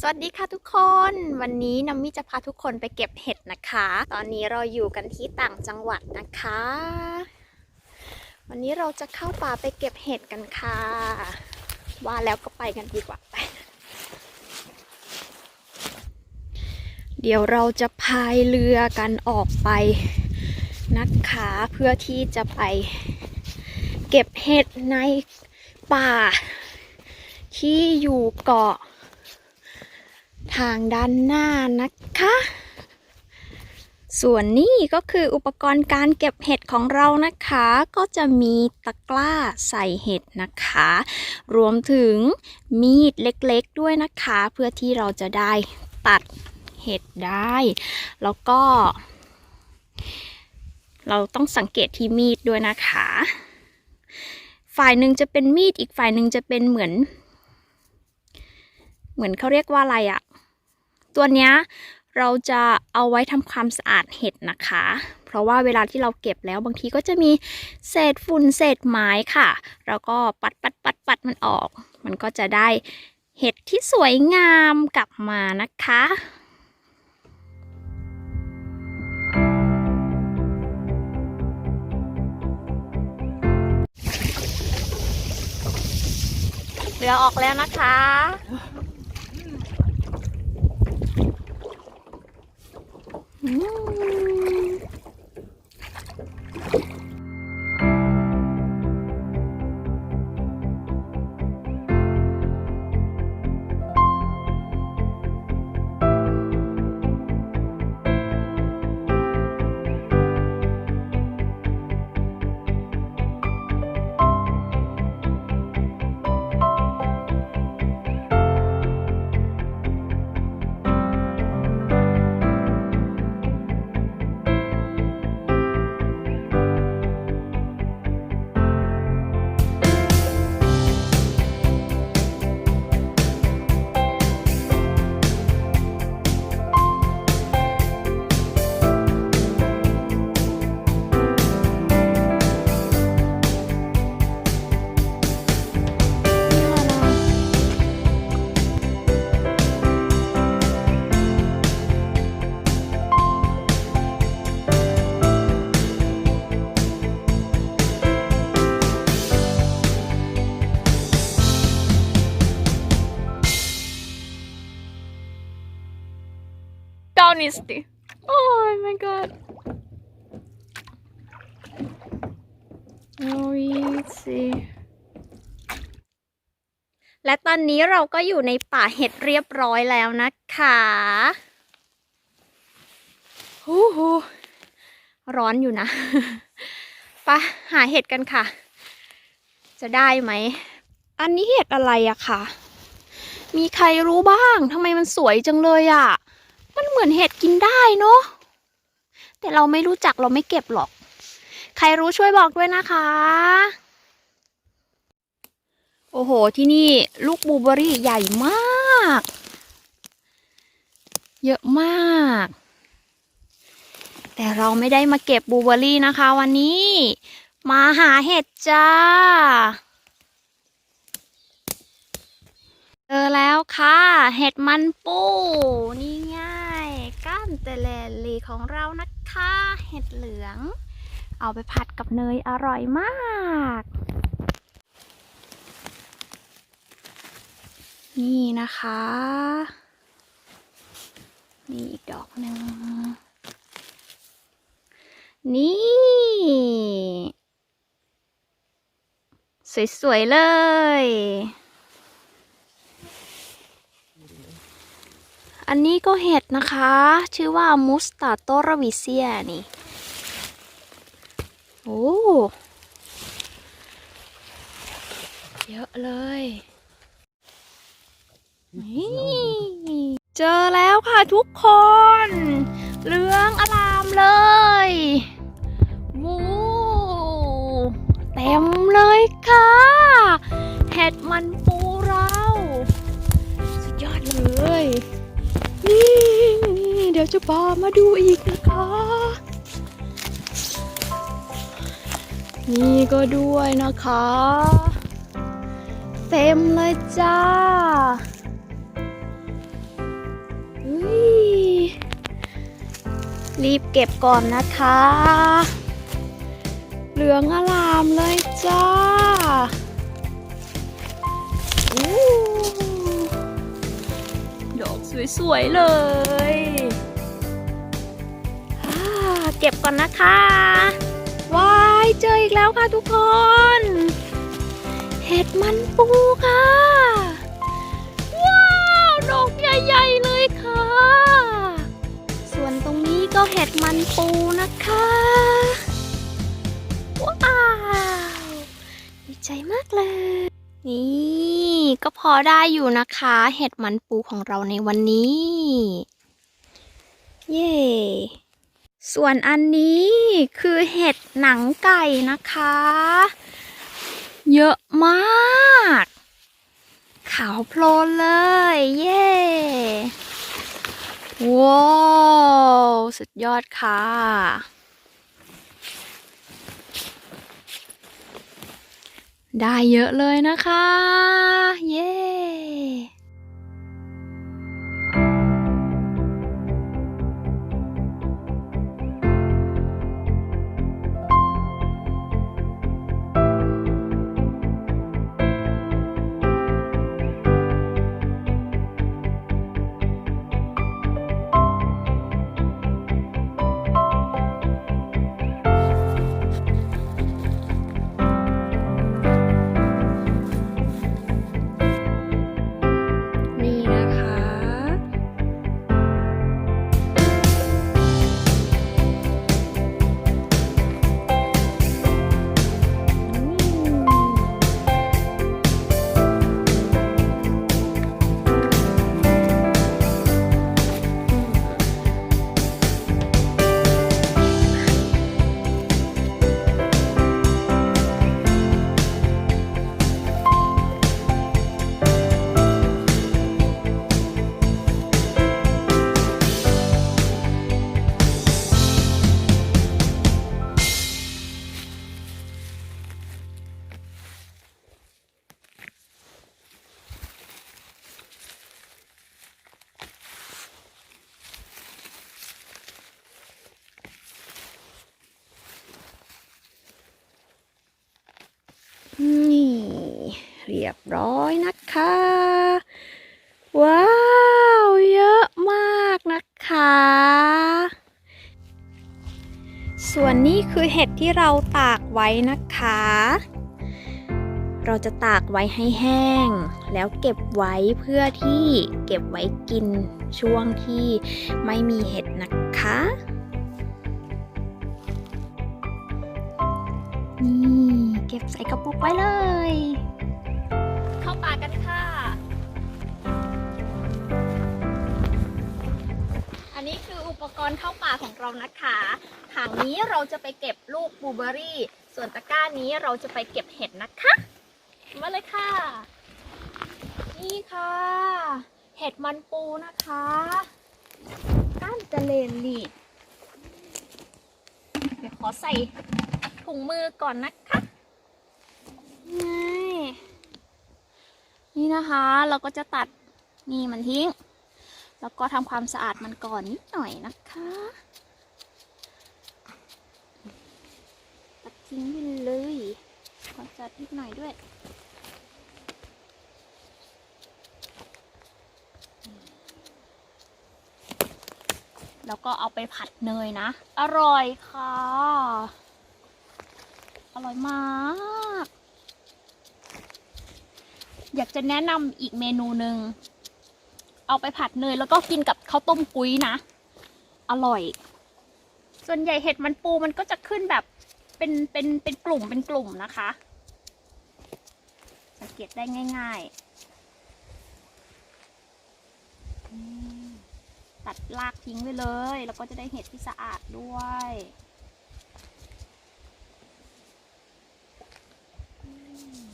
สวัสดีค่ะทุกคน วันนี้น้ำมี่จะพาทุกคนไปเก็บเห็ดนะคะ ตอนนี้เราอยู่กันที่ต่างจังหวัดนะคะ วันนี้เราจะเข้าป่าไปเก็บเห็ดกันค่ะ ว่าแล้วก็ไปกันดีกว่าไปเดี๋ยวเราจะพายเรือกันออกไปนะคะเพื่อที่จะไปเก็บเห็ดในป่า ที่อยู่เกาะ ทางด้านหน้านะคะ ส่วนนี้ก็คืออุปกรณ์การเก็บเห็ดของเรานะคะ ก็จะมีตะกร้าใส่เห็ดนะคะ รวมถึงมีดเล็กๆด้วยนะคะ เพื่อที่เราจะได้ตัดเห็ดได้ แล้วก็ เราต้องสังเกตที่มีดด้วยนะคะ ฝ่ายหนึ่งจะเป็นมีดอีกฝ่ายหนึ่งจะเป็นเหมือน เหมือนเขาเรียกว่าอะไรอะ ตัวเนี้ยเราจะเอาไว้ทำความสะอาดเห็ดนะคะ เพราะว่าเวลาที่เราเก็บแล้วบางทีก็จะมีเศษฝุ่นเศษไม้ค่ะ แล้วก็ปัดปัดปัดปัดมันออก มันก็จะได้เห็ดที่สวยงามกลับมานะคะเรือออกแล้วนะคะ อื มดาวนิสติโอ้ my god โอ้ยสิและตอนนี้เราก็อยู่ในป่าเห็ดเรียบร้อยแล้วนะคะฮู้ฮู้ร้อนอยู่นะไปะหาเห็ดกันค่ะ จะได้ไหม อันนี้เห็ดอะไรอะคะมีใครรู้บ้างทำไมมันสวยจังเลยอะ มันเหมือนเห็ดกินได้เนาะแต่เราไม่รู้จักเราไม่เก็บหรอก ใครรู้ช่วยบอกด้วยนะคะ โอ้โห ที่นี่ลูกบูเบอรี่ใหญ่มาก เยอะมาก แต่เราไม่ได้มาเก็บบูเบอรี่นะคะ วันนี้ มาหาเห็ดจ้าเจอแล้วค่ะ เห็ดมันปูนี่ง่าย เตเลลีของเรานะคะ เห็ดเหลือง เอาไปผัดกับเนยอร่อยมาก นี่นะคะนี่อีกดอกหนึ่ง นี่ สวย ๆ เลย อันนี้ก็เห็ดนะคะ ชื่อว่ามุสตาโตรวิเซียนี่ โอ้เยอะเลยนี่เจอแล้วค่ะทุกคน เหลืองอลามเลยวูเต็มเลยค่ะ เห็ดมันปูเรา สุดยอดเลย เดี๋ยวจะปามาดูอีกนะคะ นี่ก็ด้วยนะคะ เต็มเลยจ้าอุ้ยรีบเก็บก่อนนะคะ เหลืองอลามเลยจ้าอู้ สวยๆเลยเก็บก่อนนะคะว้ายเจออีกแล้วค่ะทุกคน เห็ดมันปูค่ะ ว้าวดอกใหญ่ๆเลยค่ะ ส่วนตรงนี้ก็เห็ดมันปูนะคะว้าวดีใจมากเลย นี่ ก็พอได้อยู่นะคะ เห็ดมันปูของเราในวันนี้ เย่ส่วนอันนี้คือเห็ดหนังไก่นะคะ เยอะมาก ขาวโพลนเลย เย่ว้าว สุดยอดค่ะ ได้เยอะเลยนะคะ เย้ เรียบร้อยนะคะ ว้าว เยอะมากนะคะ ส่วนนี้คือเห็ดที่เราตากไว้นะคะ เราจะตากไว้ให้แห้ง แล้วเก็บไว้เพื่อที่เก็บไว้กินช่วงที่ไม่มีเห็ดนะคะนี่เก็บใส่กระปุกไว้เลย ป่ากันค่ะ อันนี้คืออุปกรณ์เข้าป่าของเรานะคะถังนี้เราจะไปเก็บลูกบลูเบอรี่ ส่วนตะกร้านี้เราจะไปเก็บเห็ดนะคะ มาเลยค่ะ นี่ค่ะ เห็ดมันปูนะคะก้านจะเลนลีดเดี๋ยวขอใส่ถุงมือก่อนนะคะ นี่นะคะเราก็จะตัดนี่มันทิ้ง แล้วก็ทำความสะอาดมันก่อนนิดหน่อยนะคะ ตัดทิ้งไปเลยขอจัดนิดหน่อยด้วยแล้วก็เอาไปผัดเนยนะ อร่อยค่ะ อร่อยมาก อยากจะแนะนำอีกเมนูหนึ่ง เอาไปผัดเนยแล้วก็กินกับข้าวต้มกุ้ยนะ อร่อย ส่วนใหญ่เห็ดมันปูมันก็จะขึ้นแบบเป็นเป็นเป็นกลุ่มเป็นกลุ่มนะคะ สังเกตได้ง่าย ๆ ตัดรากทิ้งไปเลย แล้วก็จะได้เห็ดที่สะอาดด้วยอืม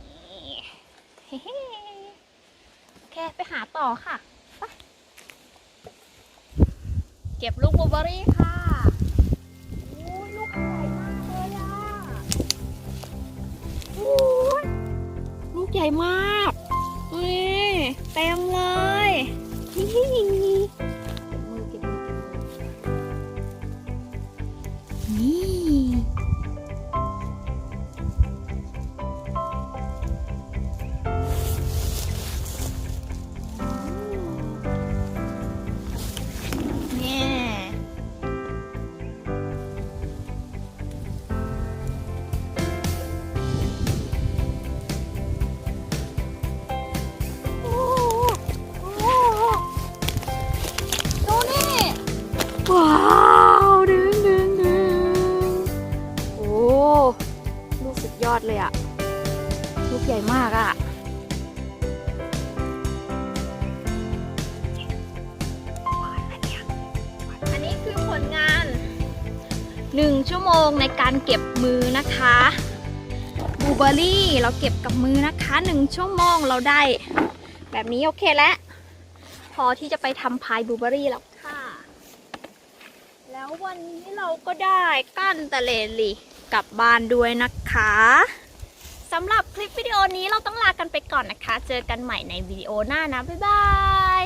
นี่เฮ้ๆโอเค ไปหา ต่อค่ะไปเก็บลูกบลูเบอรี่ค่ะโอ้ยลูกใหญ่มากเลยอะโอ้ยลูกใหญ่มาก ดเลยอะลูกใหญ่มากอะอันนี้คือผลงานหนึ่งชั่วโมงในการเก็บมือนะคะบลูเบอร์รี่เราเก็บกับมือนะคะหนึ่งชั่วโมงเราได้ แบบนี้โอเคแล้ว พอที่จะไปทำพายบลูเบอร์รี่แล้วค่ะ แล้ววันนี้เราก็ได้กั้นตะเลลี กลับบ้านด้วยนะคะสำหรับคลิปวิดีโอนี้เราต้องลากันไปก่อนนะคะ เจอกันใหม่ในวิดีโอหน้านะ บ๊ายบาย